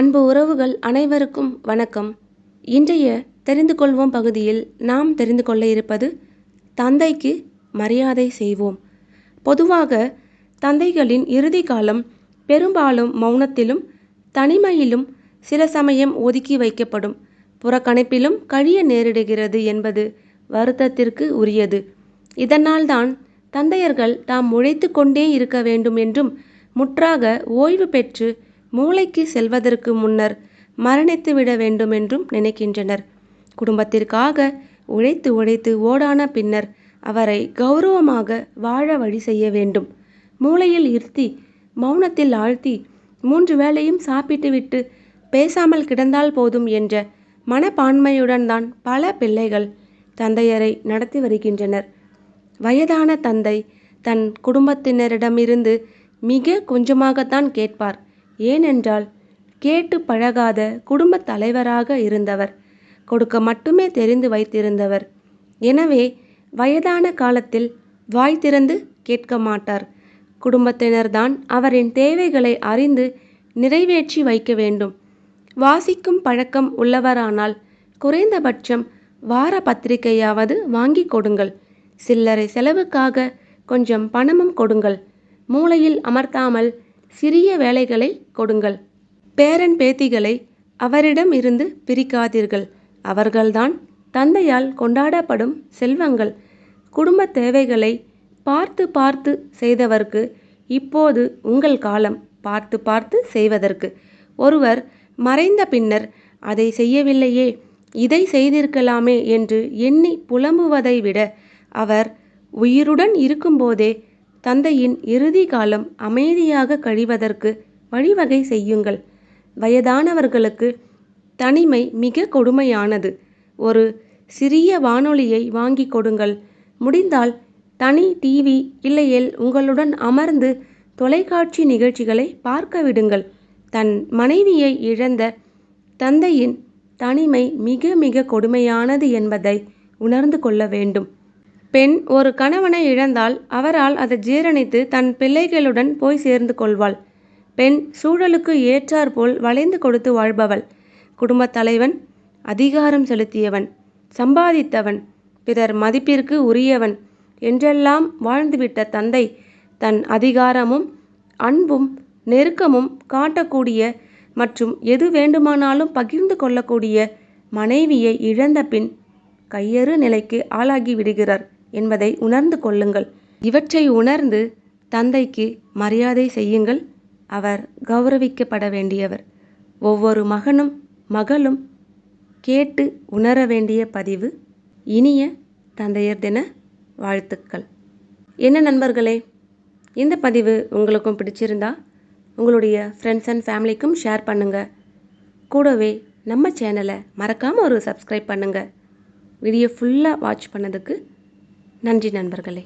அன்பு உறவுகள் அனைவருக்கும் வணக்கம். இன்றைய தெரிந்து கொள்வோம் பகுதியில் நாம் தெரிந்து கொள்ள இருப்பது தந்தைக்கு மரியாதை செய்வோம். பொதுவாக தந்தைகளின் இறுதி காலம் பெரும்பாலும் மௌனத்திலும் தனிமையிலும் சில சமயம் ஒதுக்கி வைக்கப்படும். புறக்கணிப்பிலும் கழிய நேரிடுகிறது என்பது வருத்தத்திற்கு உரியது. இதனால்தான் தந்தையர்கள் தாம் உழைத்து கொண்டே இருக்க வேண்டும் என்றும் முற்றாக ஓய்வு பெற்று மூளைக்கு செல்வதற்கு முன்னர் மரணித்து விட வேண்டும் என்றும் நினைக்கின்றனர். குடும்பத்திற்காக உழைத்து உழைத்து ஓடான பின்னர் அவரை கௌரவமாக வாழ வழி செய்ய வேண்டும். மூளையில் இருத்தி மௌனத்தில் ஆழ்த்தி மூன்று வேளையும் சாப்பிட்டுவிட்டு பேசாமல் கிடந்தால் போதும் என்ற மனப்பான்மையுடன் தான் பல பிள்ளைகள் தந்தையரை நடத்தி வருகின்றனர். வயதான தந்தை தன் குடும்பத்தினரிடமிருந்து மிக கொஞ்சமாகத்தான் கேட்பார். ஏனென்றால் கேட்டு பழகாத குடும்பத் தலைவராக இருந்தவர். கொடுக்க மட்டுமே தெரிந்து வைத்திருந்தவர். எனவே வயதான காலத்தில் வாய் திறந்து கேட்க மாட்டார். குடும்பத்தினர்தான் அவரின் தேவைகளை அறிந்து நிறைவேற்றி வைக்க வேண்டும். வாசிக்கும் பழக்கம் உள்ளவரானால் குறைந்தபட்சம் வார பத்திரிகையாவது வாங்கி கொடுங்கள். சில்லறை செலவுக்காக கொஞ்சம் பணமும் கொடுங்கள். மூளையில் அமர்த்தாமல் சிறிய வேலைகளை கொடுங்கள். பேரன் பேத்திகளை அவரிடம் இருந்து பிரிக்காதீர்கள். அவர்கள்தான் தந்தையால் கொண்டாடப்படும் செல்வங்கள். குடும்ப தேவைகளை பார்த்து பார்த்து செய்தவர்க்கு இப்போது உங்கள் காலம் பார்த்து பார்த்து செய்வதற்கு. ஒருவர் மறைந்த பின்னர் அதை செய்யவில்லையே இதை செய்திருக்கலாமே என்று எண்ணி புலம்புவதை விட அவர் உயிருடன் இருக்கும்போதே தந்தையின் இறுதி காலம் அமைதியாக கழிவதற்கு வழிவகை செய்யுங்கள். வயதானவர்களுக்கு தனிமை மிக கொடுமையானது. ஒரு சிறிய வானொலியை வாங்கி கொடுங்கள். முடிந்தால் தனி டிவி இல்லையேல் உங்களுடன் அமர்ந்து தொலைக்காட்சி நிகழ்ச்சிகளை பார்க்க விடுங்கள். தன் மனைவியை இழந்த தந்தையின் தனிமை மிக மிக கொடுமையானது என்பதை உணர்ந்து கொள்ள வேண்டும். பெண் ஒரு கணவனை இழந்தால் அவரால் அதை ஜீரணித்து தன் பிள்ளைகளுடன் போய் சேர்ந்து கொள்வாள். பெண் சூழலுக்கு ஏற்றாற்போல் வளைந்து கொடுத்து வாழ்பவள். குடும்பத் தலைவன் அதிகாரம் செலுத்தியவன் சம்பாதித்தவன் பிறர் மதிப்பிற்கு உரியவன் என்றெல்லாம் வாழ்ந்துவிட்ட தந்தை தன் அதிகாரமும் அன்பும் நெருக்கமும் காட்டக்கூடிய மற்றும் எது வேண்டுமானாலும் பகிர்ந்து கொள்ளக்கூடிய மனைவியை இழந்த பின் கையறு நிலைக்கு ஆளாகி விடுகிறார். என்பதை உணர்ந்து கொள்ளுங்கள். இவற்றை உணர்ந்து தந்தைக்கு மரியாதை செய்யுங்கள். அவர் கௌரவிக்கப்பட வேண்டியவர். ஒவ்வொரு மகனும் மகளும் கேட்டு உணர வேண்டிய பதிவு. இனிய தந்தையர் தின வாழ்த்துக்கள். என்ன நண்பர்களே இந்த பதிவு உங்களுக்கும் பிடிச்சிருந்தா உங்களுடைய ஃப்ரெண்ட்ஸ் அண்ட் ஃபேமிலிக்கும் ஷேர் பண்ணுங்கள் கூடவே நம்ம சேனலை மறக்காமல் ஒரு சப்ஸ்கிரைப் பண்ணுங்கள் வீடியோ ஃபுல்லாக வாட்ச் பண்ணதுக்கு நன்றி நண்பர்களே.